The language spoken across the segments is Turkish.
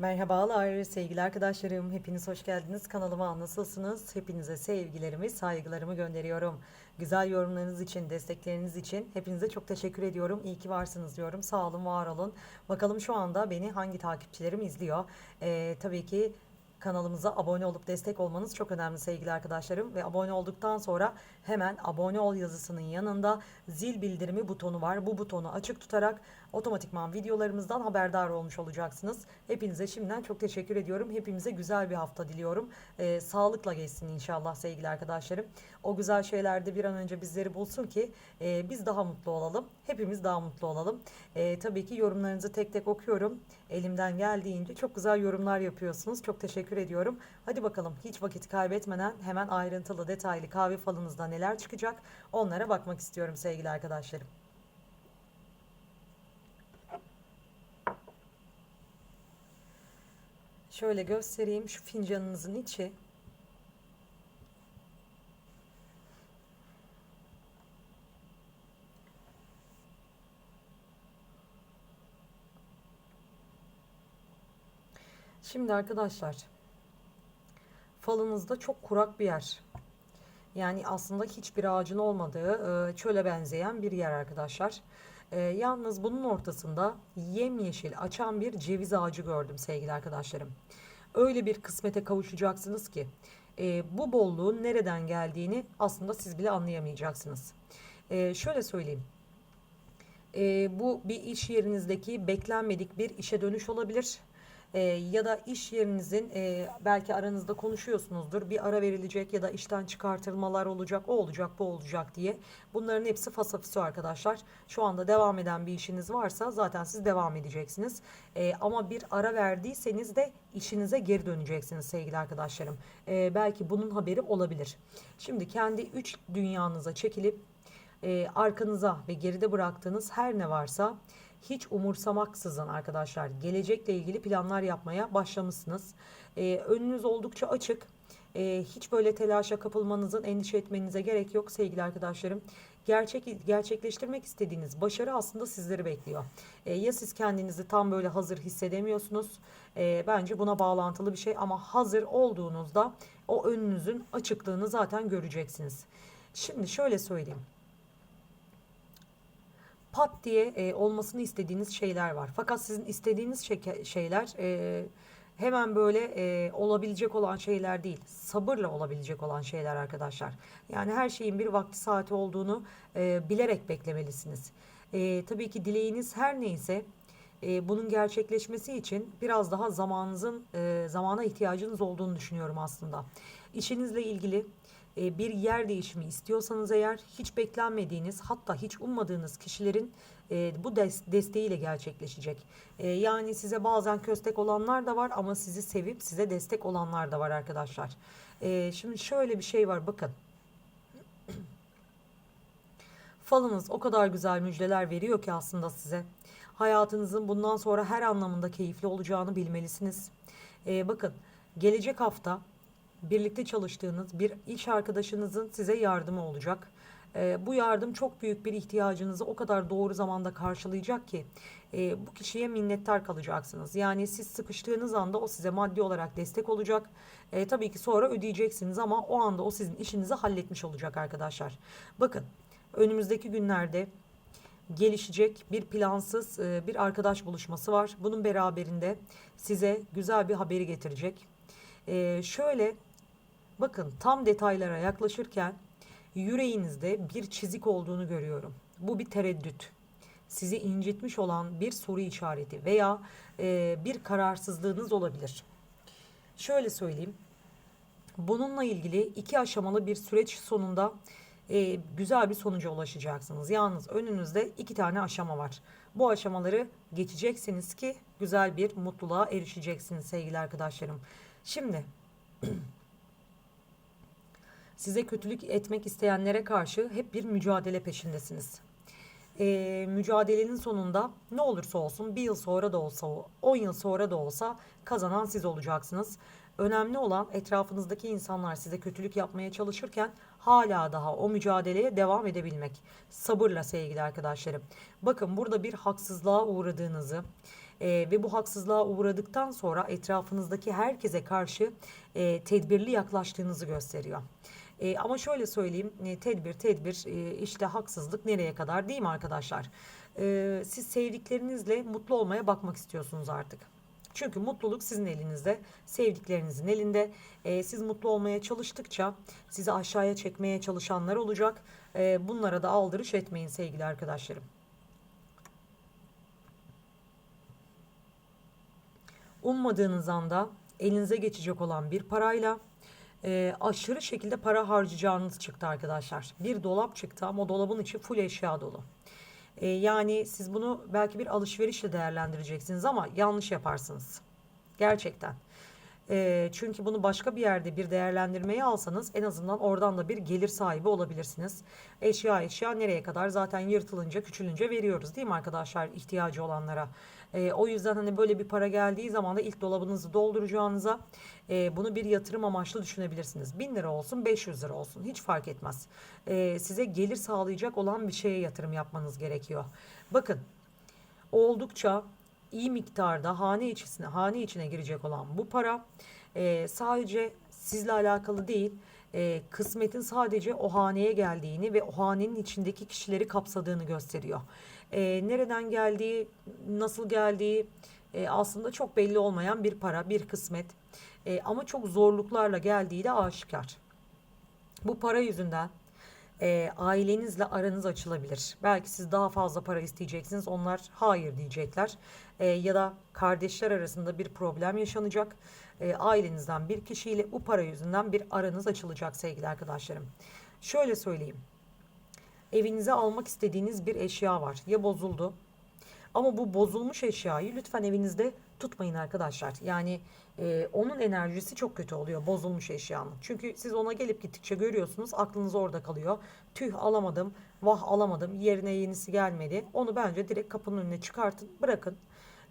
Merhabalar sevgili arkadaşlarım. Hepiniz hoş geldiniz. Kanalıma nasılsınız? Hepinize sevgilerimi, saygılarımı gönderiyorum. Güzel yorumlarınız için, destekleriniz için hepinize çok teşekkür ediyorum. İyi ki varsınız diyorum. Sağ olun, var olun. Bakalım şu anda beni hangi takipçilerim izliyor? Ee, tabii ki kanalımıza abone olup destek olmanız çok önemli sevgili arkadaşlarım ve abone olduktan sonra hemen abone ol yazısının yanında zil bildirimi butonu var. Bu butonu açık tutarak otomatikman videolarımızdan haberdar olmuş olacaksınız. Hepinize şimdiden çok teşekkür ediyorum. Hepimize güzel bir hafta diliyorum. Ee, sağlıkla geçsin inşallah sevgili arkadaşlarım. O güzel şeyler de bir an önce bizleri bulsun ki e, biz daha mutlu olalım. Hepimiz daha mutlu olalım. E, tabii ki yorumlarınızı tek tek okuyorum. Elimden geldiğince çok güzel yorumlar yapıyorsunuz. Çok teşekkür ediyorum. Hadi bakalım hiç vakit kaybetmeden hemen ayrıntılı detaylı kahve falınızda neler çıkacak onlara bakmak istiyorum sevgili arkadaşlarım. Şöyle göstereyim şu fincanınızın içi. Şimdi arkadaşlar falınızda çok kurak bir yer. Yani aslında hiçbir ağacın olmadığı e, çöle benzeyen bir yer arkadaşlar. E, yalnız bunun ortasında yemyeşil açan bir ceviz ağacı gördüm sevgili arkadaşlarım. Öyle bir kısmete kavuşacaksınız ki e, bu bolluğun nereden geldiğini aslında siz bile anlayamayacaksınız. Şöyle söyleyeyim. E, bu bir iş yerinizdeki beklenmedik bir işe dönüş olabilir. E, ya da iş yerinizin e, belki aranızda konuşuyorsunuzdur. Bir ara verilecek ya da işten çıkartılmalar olacak o olacak bu olacak diye. Bunların hepsi fasafiso arkadaşlar. Şu anda devam eden bir işiniz varsa zaten siz devam edeceksiniz. E, ama bir ara verdiyseniz de işinize geri döneceksiniz sevgili arkadaşlarım. E, belki bunun haberi olabilir. Şimdi kendi üç dünyanıza çekilip e, arkanıza ve geride bıraktığınız her ne varsa hiç umursamaksızın arkadaşlar gelecekle ilgili planlar yapmaya başlamışsınız. E, önünüz oldukça açık. E, hiç böyle telaşa kapılmanızın, endişe etmenize gerek yok sevgili arkadaşlarım. Gerçek gerçekleştirmek istediğiniz başarı aslında sizleri bekliyor. E, ya siz kendinizi tam böyle hazır hissedemiyorsunuz. E, bence buna bağlantılı bir şey ama hazır olduğunuzda o önünüzün açıklığını zaten göreceksiniz. Şimdi şöyle söyleyeyim pat diye e, olmasını istediğiniz şeyler var. Fakat sizin istediğiniz şeke- şeyler e, hemen böyle e, olabilecek olan şeyler değil. Sabırla olabilecek olan şeyler arkadaşlar. Yani her şeyin bir vakti saati olduğunu e, bilerek beklemelisiniz. E, tabii ki dileğiniz her neyse e, bunun gerçekleşmesi için biraz daha zamanınızın e, zamana ihtiyacınız olduğunu düşünüyorum aslında. İşinizle ilgili bir yer değişimi istiyorsanız eğer hiç beklenmediğiniz hatta hiç ummadığınız kişilerin e, bu des desteğiyle gerçekleşecek. E, yani size bazen köstek olanlar da var ama sizi sevip size destek olanlar da var arkadaşlar. E, şimdi şöyle bir şey var bakın. Falınız o kadar güzel müjdeler veriyor ki aslında size. Hayatınızın bundan sonra her anlamında keyifli olacağını bilmelisiniz. E, bakın gelecek hafta birlikte çalıştığınız bir iş arkadaşınızın size yardımı olacak. E, bu yardım çok büyük bir ihtiyacınızı o kadar doğru zamanda karşılayacak ki e, bu kişiye minnettar kalacaksınız. Yani siz sıkıştığınız anda o size maddi olarak destek olacak. E, tabii ki sonra ödeyeceksiniz ama o anda o sizin işinizi halletmiş olacak arkadaşlar. Bakın önümüzdeki günlerde gelişecek bir plansız e, bir arkadaş buluşması var. Bunun beraberinde size güzel bir haberi getirecek. E, şöyle Bakın tam detaylara yaklaşırken yüreğinizde bir çizik olduğunu görüyorum. Bu bir tereddüt. Sizi incitmiş olan bir soru işareti veya e, bir kararsızlığınız olabilir. Şöyle söyleyeyim. Bununla ilgili iki aşamalı bir süreç sonunda e, güzel bir sonuca ulaşacaksınız. Yalnız önünüzde iki tane aşama var. Bu aşamaları geçeceksiniz ki güzel bir mutluluğa erişeceksiniz sevgili arkadaşlarım. Şimdi size kötülük etmek isteyenlere karşı hep bir mücadele peşindesiniz. Ee, mücadelenin sonunda ne olursa olsun bir yıl sonra da olsa, on yıl sonra da olsa kazanan siz olacaksınız. Önemli olan etrafınızdaki insanlar size kötülük yapmaya çalışırken hala daha o mücadeleye devam edebilmek. Sabırla sevgili arkadaşlarım. Bakın burada bir haksızlığa uğradığınızı, E, ve bu haksızlığa uğradıktan sonra etrafınızdaki herkese karşı e, tedbirli yaklaştığınızı gösteriyor. E, ama şöyle söyleyeyim, e, tedbir tedbir e, işte haksızlık nereye kadar değil mi arkadaşlar? E, siz sevdiklerinizle mutlu olmaya bakmak istiyorsunuz artık. Çünkü mutluluk sizin elinizde, sevdiklerinizin elinde. E, siz mutlu olmaya çalıştıkça sizi aşağıya çekmeye çalışanlar olacak. E, bunlara da aldırış etmeyin sevgili arkadaşlarım. Ummadığınız anda elinize geçecek olan bir parayla e, aşırı şekilde para harcayacağınız çıktı arkadaşlar. Bir dolap çıktı ama dolabın içi full eşya dolu. E, yani siz bunu belki bir alışverişle değerlendireceksiniz ama yanlış yaparsınız. Gerçekten. Çünkü bunu başka bir yerde bir değerlendirmeye alsanız en azından oradan da bir gelir sahibi olabilirsiniz. Eşya eşya nereye kadar zaten yırtılınca küçülünce veriyoruz değil mi arkadaşlar ihtiyacı olanlara. E, o yüzden hani böyle bir para geldiği zaman da ilk dolabınızı dolduracağınıza e, bunu bir yatırım amaçlı düşünebilirsiniz. 1000 lira olsun 500 lira olsun hiç fark etmez. E, size gelir sağlayacak olan bir şeye yatırım yapmanız gerekiyor. Bakın oldukça iyi miktarda hane içine hane içine girecek olan bu para e, sadece sizle alakalı değil e, kısmetin sadece o haneye geldiğini ve o hanenin içindeki kişileri kapsadığını gösteriyor. E, nereden geldiği, nasıl geldiği e, aslında çok belli olmayan bir para, bir kısmet. E, ama çok zorluklarla geldiği de aşikar. Bu para yüzünden e, ailenizle aranız açılabilir. Belki siz daha fazla para isteyeceksiniz. Onlar hayır diyecekler. E, ya da kardeşler arasında bir problem yaşanacak. E, ailenizden bir kişiyle bu para yüzünden bir aranız açılacak sevgili arkadaşlarım. Şöyle söyleyeyim. Evinize almak istediğiniz bir eşya var. Ya bozuldu ama bu bozulmuş eşyayı lütfen evinizde tutmayın arkadaşlar. Yani e, onun enerjisi çok kötü oluyor bozulmuş eşyanın. Çünkü siz ona gelip gittikçe görüyorsunuz aklınız orada kalıyor. Tüh alamadım, vah alamadım, yerine yenisi gelmedi. Onu bence direkt kapının önüne çıkartın, bırakın.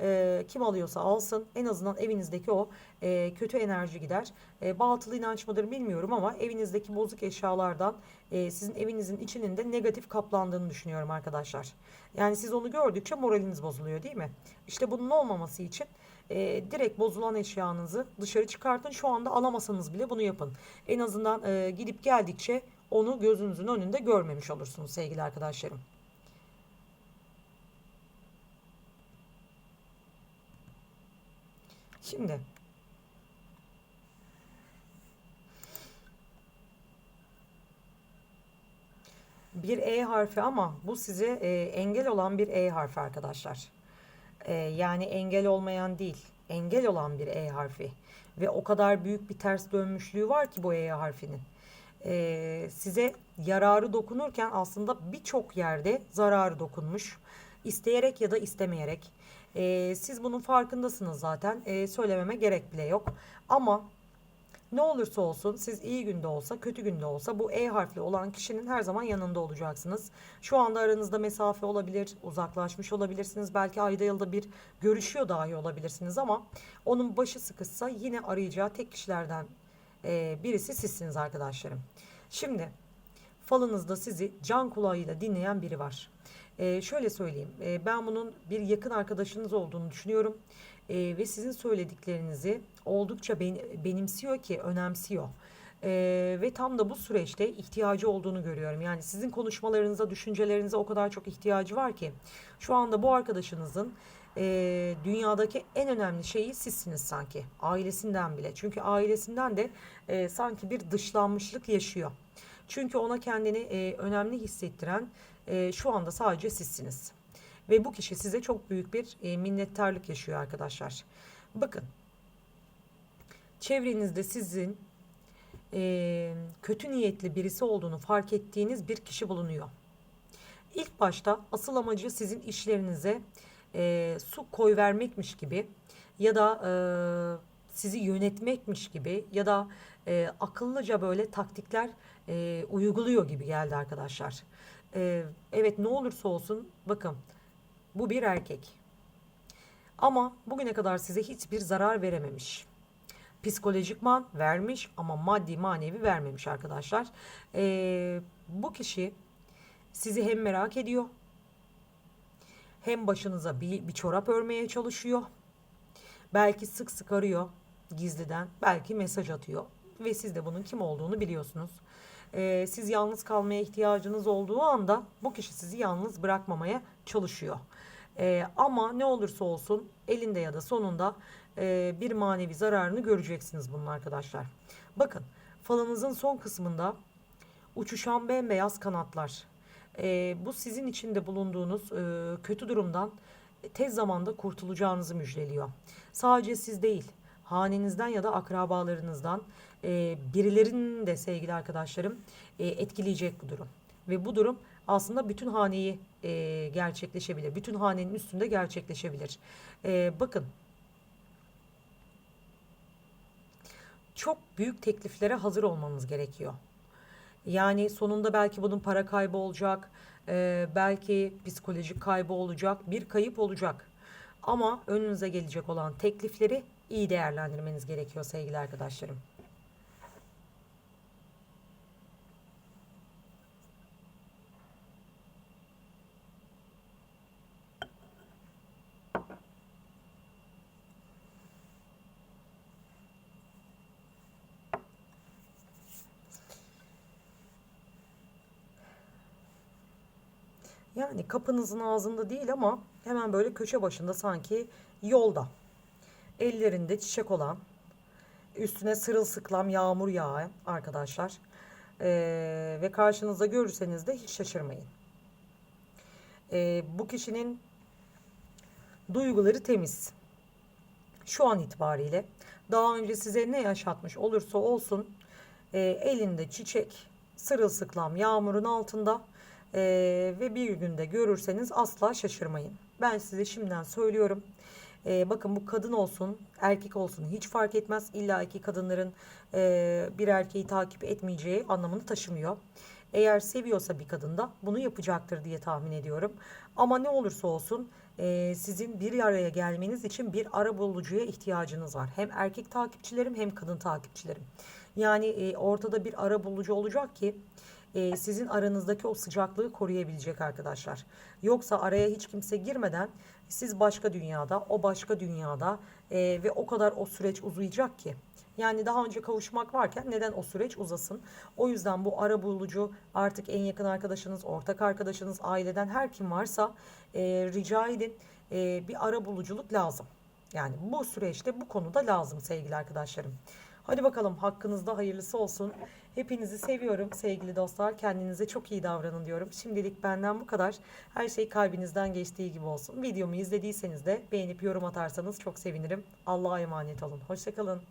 E, kim alıyorsa alsın. En azından evinizdeki o e, kötü enerji gider. E, batılı inanç mıdır bilmiyorum ama evinizdeki bozuk eşyalardan e, sizin evinizin içinin de negatif kaplandığını düşünüyorum arkadaşlar. Yani siz onu gördükçe moraliniz bozuluyor değil mi? İşte bunun olmaması için e, direkt bozulan eşyanızı dışarı çıkartın. Şu anda alamasanız bile bunu yapın. En azından e, gidip geldikçe onu gözünüzün önünde görmemiş olursunuz sevgili arkadaşlarım. Şimdi bir E harfi ama bu size e, engel olan bir E harfi arkadaşlar. E, yani engel olmayan değil, engel olan bir E harfi. Ve o kadar büyük bir ters dönmüşlüğü var ki bu E harfinin. E, size yararı dokunurken aslında birçok yerde zararı dokunmuş. İsteyerek ya da istemeyerek. E, siz bunun farkındasınız zaten. E, söylememe gerek bile yok. Ama ne olursa olsun siz iyi günde olsa kötü günde olsa bu E harfli olan kişinin her zaman yanında olacaksınız. Şu anda aranızda mesafe olabilir, uzaklaşmış olabilirsiniz. Belki ayda yılda bir görüşüyor dahi olabilirsiniz ama onun başı sıkışsa yine arayacağı tek kişilerden e, birisi sizsiniz arkadaşlarım. Şimdi falınızda sizi can kulağıyla dinleyen biri var. E, şöyle söyleyeyim e, ben bunun bir yakın arkadaşınız olduğunu düşünüyorum e, ve sizin söylediklerinizi oldukça ben, benimsiyor ki önemsiyor. Ee, ve tam da bu süreçte ihtiyacı olduğunu görüyorum. Yani sizin konuşmalarınıza, düşüncelerinize o kadar çok ihtiyacı var ki şu anda bu arkadaşınızın e, dünyadaki en önemli şeyi sizsiniz sanki. Ailesinden bile. Çünkü ailesinden de e, sanki bir dışlanmışlık yaşıyor. Çünkü ona kendini e, önemli hissettiren e, şu anda sadece sizsiniz. Ve bu kişi size çok büyük bir e, minnettarlık yaşıyor arkadaşlar. Bakın çevrenizde sizin e, kötü niyetli birisi olduğunu fark ettiğiniz bir kişi bulunuyor. İlk başta asıl amacı sizin işlerinize e, su koy vermekmiş gibi ya da e, sizi yönetmekmiş gibi ya da e, akıllıca böyle taktikler e, uyguluyor gibi geldi arkadaşlar. E, evet ne olursa olsun bakın bu bir erkek. Ama bugüne kadar size hiçbir zarar verememiş. Psikolojikman vermiş ama maddi manevi vermemiş arkadaşlar. Ee, bu kişi sizi hem merak ediyor hem başınıza bir, bir çorap örmeye çalışıyor. Belki sık sık arıyor gizliden. Belki mesaj atıyor. Ve siz de bunun kim olduğunu biliyorsunuz. Ee, siz yalnız kalmaya ihtiyacınız olduğu anda bu kişi sizi yalnız bırakmamaya çalışıyor. Ee, ama ne olursa olsun elinde ya da sonunda e, bir manevi zararını göreceksiniz bunun arkadaşlar. Bakın falınızın son kısmında uçuşan bembeyaz kanatlar. Ee, bu sizin içinde bulunduğunuz e, kötü durumdan tez zamanda kurtulacağınızı müjdeliyor. Sadece siz değil, hanenizden ya da akrabalarınızdan e, birilerinin de sevgili arkadaşlarım e, etkileyecek bu durum. Ve bu durum aslında bütün haneyi e, gerçekleşebilir. Bütün hanenin üstünde gerçekleşebilir. E, bakın çok büyük tekliflere hazır olmanız gerekiyor. Yani sonunda belki bunun para kaybı olacak, e, belki psikolojik kaybı olacak, bir kayıp olacak. Ama önünüze gelecek olan teklifleri iyi değerlendirmeniz gerekiyor sevgili arkadaşlarım. Yani kapınızın ağzında değil ama hemen böyle köşe başında sanki yolda. Ellerinde çiçek olan, üstüne sırılsıklam yağmur yağan arkadaşlar. Ee, ve karşınızda görürseniz de hiç şaşırmayın. Ee, bu kişinin duyguları temiz. Şu an itibariyle daha önce size ne yaşatmış olursa olsun e, elinde çiçek, sırılsıklam yağmurun altında e, ve bir günde görürseniz asla şaşırmayın. Ben size şimdiden söylüyorum. E, bakın bu kadın olsun, erkek olsun hiç fark etmez. İlla ki kadınların e, bir erkeği takip etmeyeceği anlamını taşımıyor. Eğer seviyorsa bir kadın da bunu yapacaktır diye tahmin ediyorum. Ama ne olursa olsun e, sizin bir araya gelmeniz için bir ara bulucuya ihtiyacınız var. Hem erkek takipçilerim hem kadın takipçilerim. Yani e, ortada bir ara bulucu olacak ki e, sizin aranızdaki o sıcaklığı koruyabilecek arkadaşlar. Yoksa araya hiç kimse girmeden siz başka dünyada, o başka dünyada e, ve o kadar o süreç uzayacak ki. Yani daha önce kavuşmak varken neden o süreç uzasın? O yüzden bu ara bulucu artık en yakın arkadaşınız, ortak arkadaşınız, aileden her kim varsa e, rica edin e, bir ara buluculuk lazım. Yani bu süreçte bu konuda lazım sevgili arkadaşlarım. Hadi bakalım hakkınızda hayırlısı olsun. Hepinizi seviyorum sevgili dostlar. Kendinize çok iyi davranın diyorum. Şimdilik benden bu kadar. Her şey kalbinizden geçtiği gibi olsun. Videomu izlediyseniz de beğenip yorum atarsanız çok sevinirim. Allah'a emanet olun. Hoşçakalın.